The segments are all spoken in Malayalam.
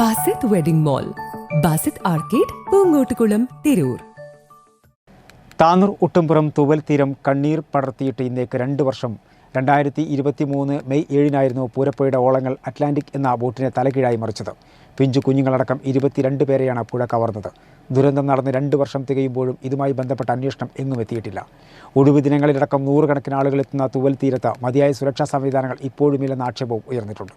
Basith wedding mall Basith arcade Poongottukulam Tirur. Tanur Ottumpuram Thooval Theeram കണ്ണീർ പടർത്തിയിട്ട് ഇന്നേക്ക് രണ്ട് വർഷം. രണ്ടായിരത്തി ഇരുപത്തി മൂന്ന് മെയ് ഏഴിനായിരുന്നു പൂരപ്പുഴയുടെ ഓളങ്ങൾ അറ്റ്ലാന്റിക് എന്ന ബോട്ടിനെ തലകീഴായി മറിച്ചത്. പിഞ്ചു കുഞ്ഞുങ്ങളടക്കം ഇരുപത്തിരണ്ട് പേരെയാണ് പുഴ കവർന്നത്. ദുരന്തം നടന്ന് രണ്ട് വർഷം തികയുമ്പോഴും ഇതുമായി ബന്ധപ്പെട്ട അന്വേഷണം എങ്ങും എത്തിയിട്ടില്ല. ഒഴിവ് ദിനങ്ങളിലടക്കം നൂറുകണക്കിന് ആളുകൾ എത്തുന്ന തൂവൽ തീരത്ത് മതിയായ സുരക്ഷാ സംവിധാനങ്ങൾ ഇപ്പോഴുമില്ലെന്ന ആക്ഷേപവും ഉയർന്നിട്ടുണ്ട്.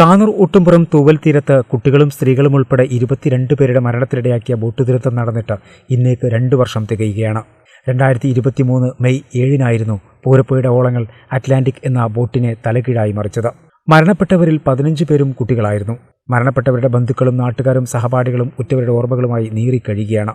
താനൂർ ഊട്ടുംപുറം തൂവൽ തീരത്ത് കുട്ടികളും സ്ത്രീകളും ഉൾപ്പെടെ ഇരുപത്തിരണ്ട് പേരുടെ മരണത്തിനിടയാക്കിയ ബോട്ട് ദുരന്തം നടന്നിട്ട് ഇന്നേക്ക് രണ്ട് വർഷം തികയുകയാണ്. രണ്ടായിരത്തി ഇരുപത്തിമൂന്ന് മെയ് ഏഴിനായിരുന്നു പൂരപ്പുഴയുടെ ഓളങ്ങൾ അറ്റ്ലാന്റിക് എന്ന ബോട്ടിനെ തലകീഴായി മറിച്ചത്. മരണപ്പെട്ടവരിൽ പതിനഞ്ച് പേരും കുട്ടികളായിരുന്നു. മരണപ്പെട്ടവരുടെ ബന്ധുക്കളും നാട്ടുകാരും സഹപാഠികളും ഉറ്റവരുടെ ഓർമ്മകളുമായി നീറിക്കഴിയുകയാണ്.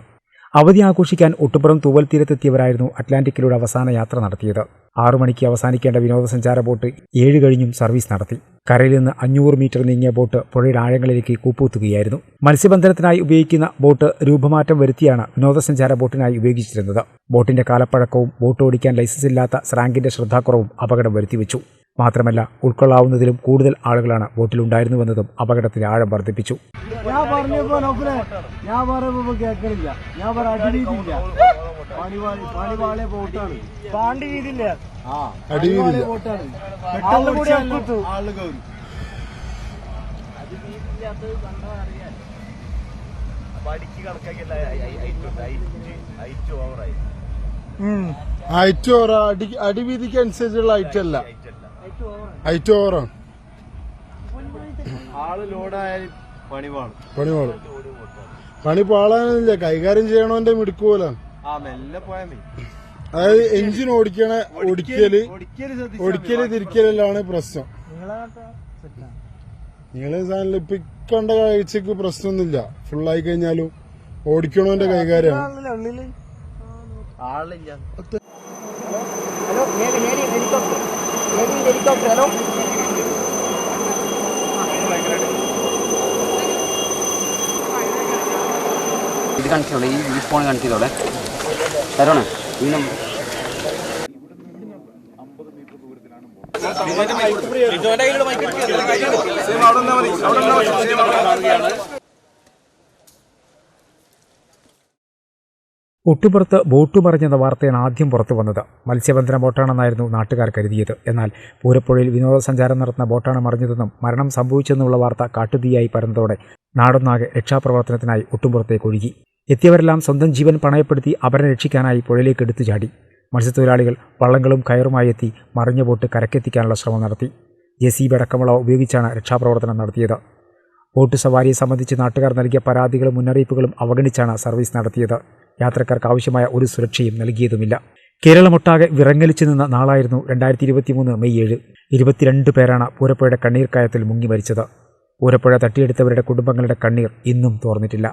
അവധി ആഘോഷിക്കാൻ ഒട്ടുപുറം തൂവൽ തീരത്തെത്തിയവരായിരുന്നു അറ്റ്ലാന്റിക്കിലൂടെ അവസാന യാത്ര നടത്തിയത്. ആറു മണിക്ക് അവസാനിക്കേണ്ട വിനോദസഞ്ചാര ബോട്ട് ഏഴ് കഴിഞ്ഞും സർവീസ് നടത്തി. കരയിൽ നിന്ന് അഞ്ഞൂറ് മീറ്റർ നീങ്ങിയ ബോട്ട് പുഴയുടെ ആഴങ്ങളിലേക്ക് കൂപ്പൂത്തുകയായിരുന്നു മത്സ്യബന്ധനത്തിനായി ഉപയോഗിക്കുന്ന ബോട്ട് രൂപമാറ്റം വരുത്തിയാണ് വിനോദസഞ്ചാര ബോട്ടിനായി ഉപയോഗിച്ചിരുന്നത്. ബോട്ടിന്റെ കാലപ്പഴക്കവും ബോട്ട് ഓടിക്കാൻ ലൈസൻസ് ഇല്ലാത്ത സ്രാങ്കിന്റെ ശ്രദ്ധാക്കുറവും അപകടം വരുത്തിവെച്ചു. മാത്രമല്ല ഉൾക്കൊള്ളാവുന്നതിലും കൂടുതൽ ആളുകളാണ് ബോട്ടിലുണ്ടായിരുന്നുവെന്നതും അപകടത്തിന്റെ ആഴം വർദ്ധിപ്പിച്ചു. ഞാൻ പറഞ്ഞപ്പോ ഞാൻ പറയുമ്പോ കേൾക്കണില്ല ഞാൻ പാണിവാളി ബോട്ടാണ് പാണ്ടി കയറി ഹൈറ്റ് ഓവർ അടി അടിവീതിക്ക് അനുസരിച്ചുള്ള ഹൈറ്റ് അല്ല. ഹൈറ്റ് ഓവറാണ് ആൾ പണി പാളും പണി പാളാനില്ല കൈകാര്യം ചെയ്യണോന്റെ മിടുക്ക് പോലാണ് ആ മെല്ലെ പോയാ അതായത് എഞ്ചിൻ ഓടിക്കണ ഓടിക്കൽ ഓടിക്കൽ തിരിക്കലാണ് പ്രശ്നം നിങ്ങളെ സാധനം ഇപ്പൊ കണ്ട കാഴ്ചക്ക് പ്രശ്നമൊന്നുമില്ല ഫുള്ളായി കഴിഞ്ഞാലും ഓടിക്കണോന്റെ കൈകാര്യമാണ് ആളില്ല hello navy helicopter navy helicopter hello ഇത് കാണിച്ചോളെ ഈ ഈ ഫോൺ കാണിച്ചതോടെ തരണേ ഈ നമ്പർ ഒട്ടുപുറത്ത് ബോട്ട് മറിഞ്ഞെന്ന വാർത്തയാണ് ആദ്യം പുറത്തു വന്നത്. മത്സ്യബന്ധന ബോട്ടാണെന്നായിരുന്നു നാട്ടുകാർ കരുതിയത്. എന്നാൽ പൂരപ്പുഴയിൽ വിനോദസഞ്ചാരം നടത്തുന്ന ബോട്ടാണ് മറിഞ്ഞതെന്നും മരണം സംഭവിച്ചെന്നുള്ള വാർത്ത കാട്ടുതീയായി പരന്നതോടെ നാടൊന്നാകെ രക്ഷാപ്രവർത്തനത്തിനായി ഒട്ടുംപുറത്തേക്ക് ഒഴുകി. എത്തിയവരെല്ലാം സ്വന്തം ജീവൻ പണയപ്പെടുത്തി അവരെ രക്ഷിക്കാനായി പുഴയിലേക്ക് എടുത്തു ചാടി. മത്സ്യത്തൊഴിലാളികൾ വള്ളങ്ങളും കയറുമായി എത്തി മറിഞ്ഞ ബോട്ട് കരക്കെത്തിക്കാനുള്ള ശ്രമം നടത്തി. ജെ സി ബി അടക്കമുള്ള ഉപയോഗിച്ചാണ് രക്ഷാപ്രവർത്തനം നടത്തിയത്. ബോട്ട് സവാരിയെ സംബന്ധിച്ച് നാട്ടുകാർ നൽകിയ പരാതികളും മുന്നറിയിപ്പുകളും അവഗണിച്ചാണ് സർവീസ് നടത്തിയത്. യാത്രക്കാർക്ക് ആവശ്യമായ ഒരു സുരക്ഷയും നൽകിയതുമില്ല. കേരളമൊട്ടാകെ വിറങ്ങലിച്ചു നിന്ന നാളായിരുന്നു രണ്ടായിരത്തി ഇരുപത്തിമൂന്ന് മെയ് ഏഴ്. ഇരുപത്തിരണ്ട് പേരാണ് പൂരപ്പുഴയുടെ കണ്ണീർക്കായത്തിൽ കയത്തിൽ മുങ്ങി മരിച്ചത്. പൂരപ്പുഴ തട്ടിയെടുത്തവരുടെ കുടുംബങ്ങളുടെ കണ്ണീർ ഇന്നും തോർന്നിട്ടില്ല.